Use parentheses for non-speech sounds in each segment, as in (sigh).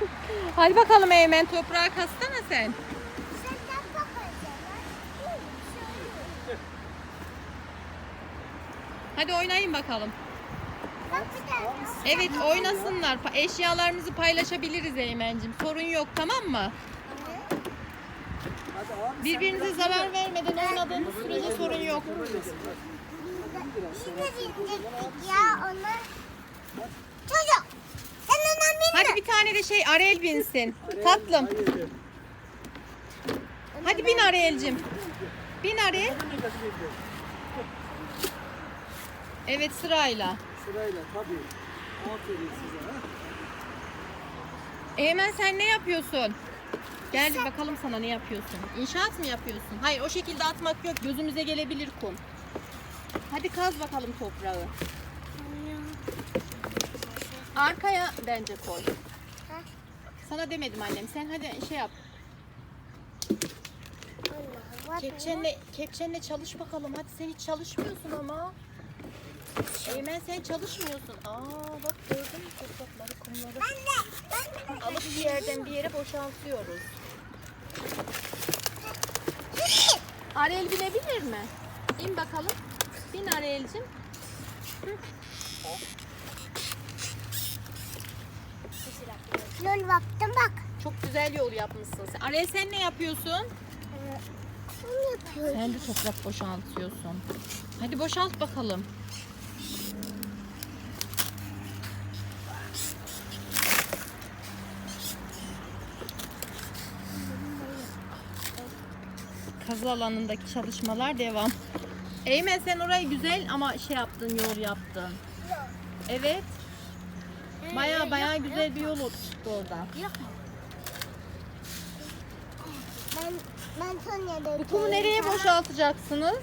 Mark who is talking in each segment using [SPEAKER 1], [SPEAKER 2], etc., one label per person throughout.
[SPEAKER 1] (laughs) Hadi bakalım Eymen toprağa kastana sen. Hadi oynayın bakalım. Evet oynasınlar. Eşyalarımızı paylaşabiliriz Eymen'cim. Sorun yok tamam mı? Birbirinize zarar vermeden oynadığınız sürece sorun yok.
[SPEAKER 2] Çocuk.
[SPEAKER 1] De şey Arel binsin. Tatlım. Hadi bin Arel'cim. Bin Arel. Evet sırayla.
[SPEAKER 3] Sırayla tabii. Aferin size. Ha?
[SPEAKER 1] Eymen sen ne yapıyorsun? Gel bir bakalım sana ne yapıyorsun. İnşaat mı yapıyorsun? Hayır o şekilde atmak yok. Gözümüze gelebilir kum. Hadi kaz bakalım toprağı. Arkaya bence koy. Sana demedim annem. Sen hadi şey yap. Kepçenle, kepçenle çalış bakalım. Hadi sen hiç çalışmıyorsun ama. Eymen sen çalışmıyorsun. Aa bak gördün mü toprakları, kumları.
[SPEAKER 2] Ben de.
[SPEAKER 1] Alıp bir yerden bir yere boşaltıyoruz. Ariel binebilir mi? İn bakalım. Bin Ariel'cim.
[SPEAKER 2] Yol bak.
[SPEAKER 1] Çok güzel yol yapmışsın sen. Ariel sen ne yapıyorsun?
[SPEAKER 2] Bunu yapıyorum.
[SPEAKER 1] Sen de toprak boşaltıyorsun. Hadi boşalt bakalım. Kazı alanındaki çalışmalar devam. Eymen sen orayı güzel ama şey yaptın, yol yaptın. Evet. Baya baya güzel bir yol çıktı orada.
[SPEAKER 2] Ben ben Tonya'da.
[SPEAKER 1] Bu kumu nereye boşaltacaksınız?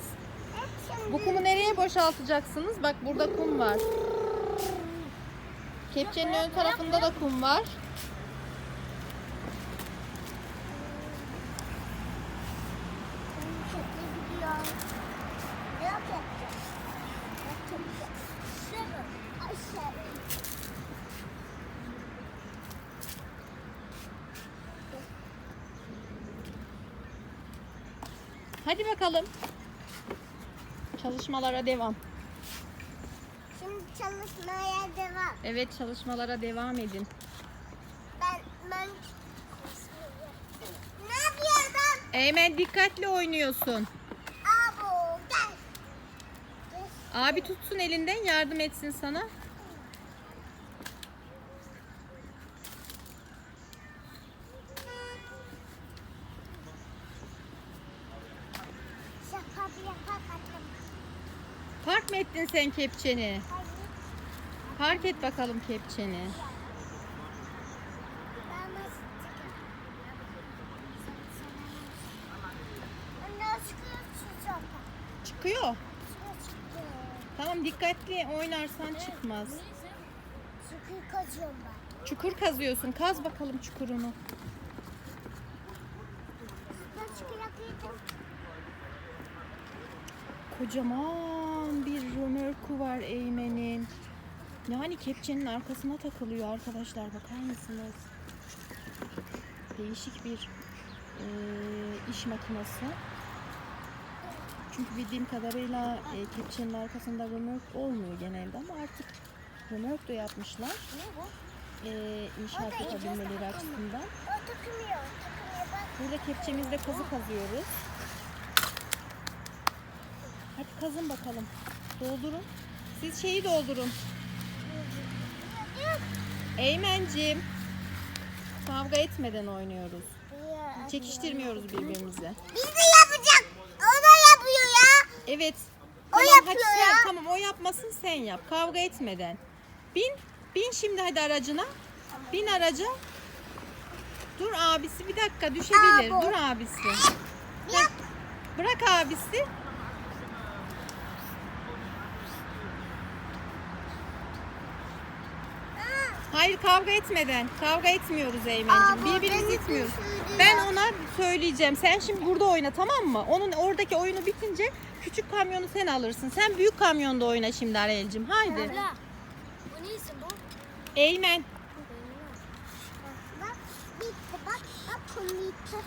[SPEAKER 1] Bu kumu nereye boşaltacaksınız? Bak burada kum var. Kepçenin ön tarafında da kum var.
[SPEAKER 2] Aşağı.
[SPEAKER 1] Hadi bakalım. Çalışmalara devam.
[SPEAKER 2] Şimdi çalışmaya devam.
[SPEAKER 1] Evet çalışmalara devam edin.
[SPEAKER 2] Ben ben ne yapıyordun?
[SPEAKER 1] Eymen dikkatli oynuyorsun.
[SPEAKER 2] Abo gel.
[SPEAKER 1] Abi tutsun elinden yardım etsin sana. Park mı ettin sen kepçeni?
[SPEAKER 2] Hayır.
[SPEAKER 1] Park et bakalım kepçeni.
[SPEAKER 2] Çıkıyor.
[SPEAKER 1] Tamam dikkatli oynarsan çıkmaz.
[SPEAKER 2] Çıkıyor kazıyorum ben.
[SPEAKER 1] Çukur kazıyorsun. Kaz bakalım çukurunu.
[SPEAKER 2] Ben çıkıyor yapıyordum.
[SPEAKER 1] Kocaman bir römörkü var Eymen'in. Yani kepçenin arkasına takılıyor arkadaşlar. Bakar mısınız? Değişik bir eee, iş makinesi. Çünkü bildiğim kadarıyla e, kepçenin arkasında römörk olmuyor genelde ama artık römörk de yapmışlar. E, inşaat yapabilmeleri açısından. Burada kepçemizde kazı kazıyoruz. Kazın bakalım. Doldurun. Siz şeyi doldurun. Eymencim. Kavga etmeden oynuyoruz. Çekiştirmiyoruz birbirimizi.
[SPEAKER 2] Biz de yapacak. O da yapıyor ya.
[SPEAKER 1] Evet.
[SPEAKER 2] O
[SPEAKER 1] Tamam,
[SPEAKER 2] yapıyor
[SPEAKER 1] hadi sen,
[SPEAKER 2] ya.
[SPEAKER 1] Tamam o yapmasın sen yap. Kavga etmeden. Bin. Bin şimdi hadi aracına. Bin araca. Dur abisi bir dakika düşebilir.
[SPEAKER 2] Abo.
[SPEAKER 1] Dur abisi. Heh. Bırak abisi. Hayır kavga etmeden. Kavga etmiyoruz
[SPEAKER 2] Eymen'cim.
[SPEAKER 1] Birbirimizi itmiyoruz. Ben ona söyleyeceğim. Sen şimdi burada oyna tamam mı? Onun oradaki oyunu bitince küçük kamyonu sen alırsın. Sen büyük kamyonda oyna şimdi Arel'cim. Haydi.
[SPEAKER 2] Bu ne isim bu?
[SPEAKER 1] Eymen.
[SPEAKER 2] Bak bitti bak. Bak komik.